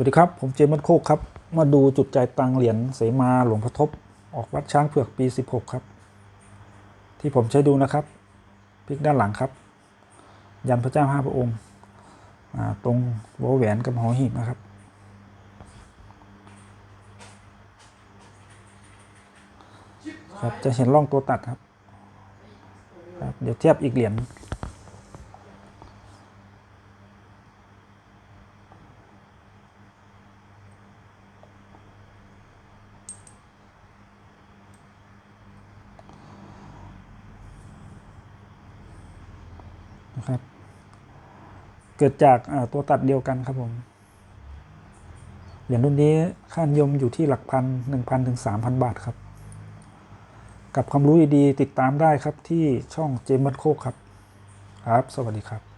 สวัสดีครับ ผมเจมส์โคกครับ มาดูจุดจ่ายตังเหรียญเสมาหลวงพ่อทบ ออกวัดช้างเผือกปี 16 ครับ ที่ผมใช้ดูนะครับพลิกด้านหลังครับ ยันพระเจ้าห้าพระองค์ตรงหัวแหวนกับหอหีบนะครับ ครับจะเห็นร่องตัวตัดครับครับ เดี๋ยวเทียบอีกเหรียญ นะครับ เกิดจากตัวตัดเดียวกันครับผมเหรียญรุ่นนี้ค่านิยมอยู่ที่หลักพันหนึ่งพันถึงสามพันบาทครับ กับความรู้ดีๆติดตามได้ครับที่ช่องเจมส์บัตโคกครับ ครับ สวัสดีครับ